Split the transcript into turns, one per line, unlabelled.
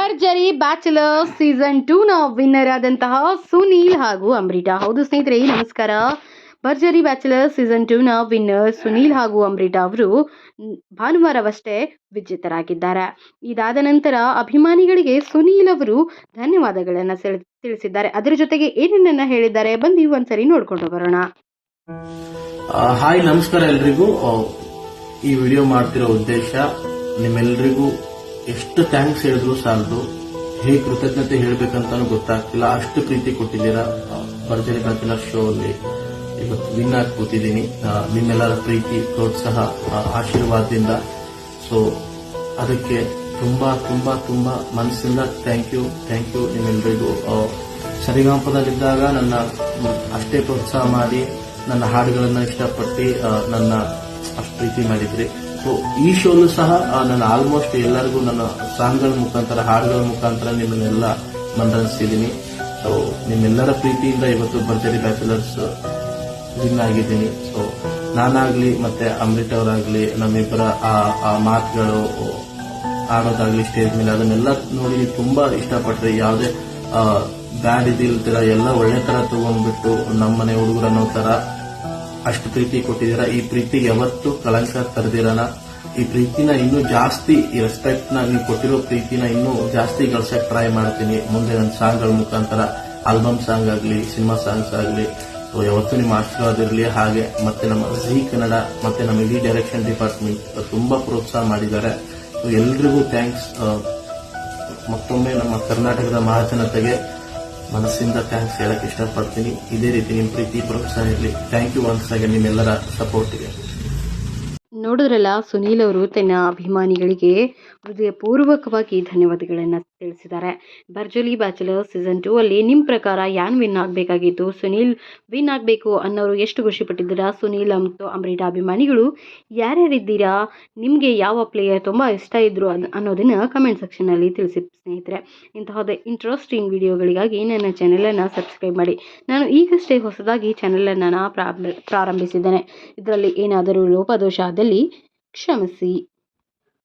ಭರ್ಜರಿ bachelor season two ನ winner ಆದಂತಹ ಸುನೀಲ್ ಹಾಗೂ ಅಮೃತಾ ಹೌದು ಸ್ನೇಹಿತರೆ, ನಮಸ್ಕಾರ. ಭರ್ಜರಿ ಬ್ಯಾಚುಲರ್ ಸೀಸನ್ ಟೂ ನ ವಿನ್ನರ್ ಸುನೀಲ್ ಹಾಗೂ ಅಮೃತಾ ಅವರು ಭಾನುವಾರವಷ್ಟೇ ವಿಜೇತರಾಗಿದ್ದಾರೆ. ಇದಾದ ನಂತರ ಅಭಿಮಾನಿಗಳಿಗೆ ಸುನೀಲ್ ಅವರು ಧನ್ಯವಾದಗಳನ್ನು ತಿಳಿಸಿದ್ದಾರೆ. ಅದರ ಜೊತೆಗೆ ಏನೇನನ್ನ ಹೇಳಿದ್ದಾರೆ ಬಂದು ಒಂದ್ಸರಿ ನೋಡ್ಕೊಂಡು ಬರೋಣ.
ಹಾಯ್, ನಮಸ್ಕಾರ ಎಲ್ರಿಗೂ. ಈ ವಿಡಿಯೋ ಮಾಡ್ತಿರೋ ಉದ್ದೇಶ ನಿಮ್ಮೆಲ್ರಿಗೂ ಎಷ್ಟು ಥ್ಯಾಂಕ್ಸ್ ಹೇಳಿದ್ರು ಸಾಲದು? ಹೇಗೆ ಕೃತಜ್ಞತೆ ಹೇಳ್ಬೇಕಂತಾನು ಗೊತ್ತಾಗ್ತಿಲ್ಲ. ಅಷ್ಟು ಪ್ರೀತಿ ಕೊಟ್ಟಿದ್ದೀರಾ? ಭರ್ಜರಿ ಬ್ಯಾಚುಲರ್ ಶೋ ಅಲ್ಲಿ ಇವತ್ತು ವಿನ್ ಆಗಿ ಕೂತಿದ್ದೀನಿ. ನಿಮ್ಮೆಲ್ಲರ ಪ್ರೀತಿ, ಪ್ರೋತ್ಸಾಹ ಆಶೀರ್ವಾದದಿಂದ. ಸೊ ಅದಕ್ಕೆ ತುಂಬಾ ತುಂಬಾ ತುಂಬಾ ಮನಸ್ಸಿಂದ ಥ್ಯಾಂಕ್ ಯು ಥ್ಯಾಂಕ್ ಯು ನಿಮ್ಮೆಲ್ಲರಿಗೂ ಸರಿಗಾಂಪದಲ್ಲಿದ್ದಾಗ ನನ್ನ ಅಷ್ಟೇ ಪ್ರೋತ್ಸಾಹ ಮಾಡಿ, ನನ್ನ ಹಾಡುಗಳನ್ನ ಇಷ್ಟಪಟ್ಟು ನನ್ನ ಅಷ್ಟು ಪ್ರೀತಿ ಮಾಡಿದ್ರಿ. ಸೊ ಈ ಶೋನು ಸಹ ನಾನು ಆಲ್ಮೋಸ್ಟ್ ಎಲ್ಲರಿಗೂ ನನ್ನ ಸಾಂಗ್ಗಳ ಮುಖಾಂತರ, ಹಾಡುಗಳ ಮುಖಾಂತರ ನಿಮ್ಮನ್ನೆಲ್ಲ ಮನರಂಜಿಸಿದ್ದೀನಿ ಸೊ ನಿಮ್ಮೆಲ್ಲರ ಪ್ರೀತಿಯಿಂದ ಇವತ್ತು ಭರ್ಜರಿ ಬ್ಯಾಚುಲರ್ಸ್, ವಿನ್ ಆಗಿದ್ದೀನಿ. ಸೊ ನಾನಾಗ್ಲಿ ಮತ್ತೆ ಅಮೃತ್ ಅವರಾಗ್ಲಿ, ನಮ್ಮಿಬ್ಬರ ಆ ಮಾತುಗಳು ಆಡೋದಾಗ್ಲಿ ಸ್ಟೇಜ್ ಮೇಲೆ ಅದನ್ನೆಲ್ಲ ನೋಡಿ ತುಂಬಾ ಇಷ್ಟಪಟ್ರಿ. ಯಾವುದೇ ಬ್ಯಾಡ್ ಇದಿಲ್ದಿರ ಎಲ್ಲ ಒಳ್ಳೆ ತರ ತಗೊಂಡ್ಬಿಟ್ಟು ನಮ್ಮನೆ ಹುಡುಗರ ಅನ್ನೋ ತರ ಅಷ್ಟು ಪ್ರೀತಿ ಕೊಟ್ಟಿದ್ದೀರಾ? ಈ ಪ್ರೀತಿ ಯಾವತ್ತೂ ಕಳಂಕ ತರದಿರಲ್ಲ. ಈ ಪ್ರೀತಿನ ಇನ್ನೂ ಜಾಸ್ತಿ, ಈ ರೆಸ್ಪೆಕ್ಟ್ನ ನೀವು ಕೊಟ್ಟಿರೋ ಪ್ರೀತಿನ ಇನ್ನೂ ಜಾಸ್ತಿ ಗಳಿಸಕ್ ಟ್ರೈ ಮಾಡ್ತೀನಿ. ಮುಂದೆ ನನ್ನ ಸಾಂಗ್ಗಳ ಮುಖಾಂತರ ಆಲ್ಬಮ್ ಸಾಂಗ್ ಆಗಲಿ ಸಿನಿಮಾ ಸಾಂಗ್ಸ್ ಆಗಲಿ ಯಾವತ್ತು ನಿಮ್ಮ ಆಶೀರ್ವಾದ ಇರಲಿ. ಹಾಗೆ ಮತ್ತೆ ನಮ್ಮ ಜಿ ಕನ್ನಡ ಮತ್ತೆ ನಮ್ಮ ಇಡೀ ಡೈರೆಕ್ಷನ್ ಡಿಪಾರ್ಟ್ಮೆಂಟ್ ತುಂಬಾ ಪ್ರೋತ್ಸಾಹ ಮಾಡಿದ್ದಾರೆ. ಎಲ್ರಿಗೂ ಥ್ಯಾಂಕ್ಸ್ ಮತ್ತೊಮ್ಮೆ ನಮ್ಮ ಕರ್ನಾಟಕದ ಮಹಾಜನತೆಗೆ ಮನಸ್ಸಿಂದ ಥ್ಯಾಂಕ್ಸ್ ಹೇಳಕ್ ಇಷ್ಟಪಡ್ತೀನಿ. ಇದೇ ರೀತಿ ನಿಮ್ಮ ಪ್ರೀತಿ ಪ್ರೋತ್ಸಾಹ ಇರಲಿ. ಥ್ಯಾಂಕ್ ಯು ಒನ್ಸ್ ಅಗೇನ್ ನಿಮ್ಮೆಲ್ಲರ ಸಪೋರ್ಟ್ಗೆ
ನೋಡಿದ್ರಲ್ಲ ಸುನೀಲ್ ಅವರು ತನ್ನ ಅಭಿಮಾನಿಗಳಿಗೆ ಹೃದಯಪೂರ್ವಕವಾಗಿ ಧನ್ಯವಾದಗಳನ್ನು ತಿಳಿಸಿದ್ದಾರೆ. ಭರ್ಜಲಿ ಬ್ಯಾಚುಲರ್ ಸೀಸನ್ ಟೂ ಅಲ್ಲಿ ನಿಮ್ಮ ಪ್ರಕಾರ ಯಾನ್ ವಿನ್ ಆಗಬೇಕಾಗಿತ್ತು? ಸುನೀಲ್ ವಿನ್ ಆಗಬೇಕು ಅನ್ನೋರು ಎಷ್ಟು ಖುಷಿಪಟ್ಟಿದ್ದೀರಾ? ಸುನೀಲ್ ಮತ್ತು ಅಮೃತ ಅಭಿಮಾನಿಗಳು ಯಾರ್ಯಾರಿದ್ದೀರಾ? ನಿಮಗೆ ಯಾವ ಪ್ಲೇಯರ್ ತುಂಬ ಇಷ್ಟ ಇದ್ರು ಅದು ಅನ್ನೋದನ್ನು ಕಮೆಂಟ್ ಸೆಕ್ಷನಲ್ಲಿ ತಿಳಿಸಿ ಸ್ನೇಹಿತರೆ. ಇಂತಹದೇ ಇಂಟ್ರೆಸ್ಟಿಂಗ್ ವಿಡಿಯೋಗಳಿಗಾಗಿ ನನ್ನ ಚಾನೆಲನ್ನು ಸಬ್ಸ್ಕ್ರೈಬ್ ಮಾಡಿ. ನಾನು ಈಗಷ್ಟೇ ಹೊಸದಾಗಿ ಚಾನೆಲನ್ನು ಪ್ರಾರಂಭಿಸಿದ್ದೇನೆ. ಇದರಲ್ಲಿ ಏನಾದರೂ ಲೋಪದೋಷ ಆದಲ್ಲಿ ಕ್ಷಮಿಸಿ.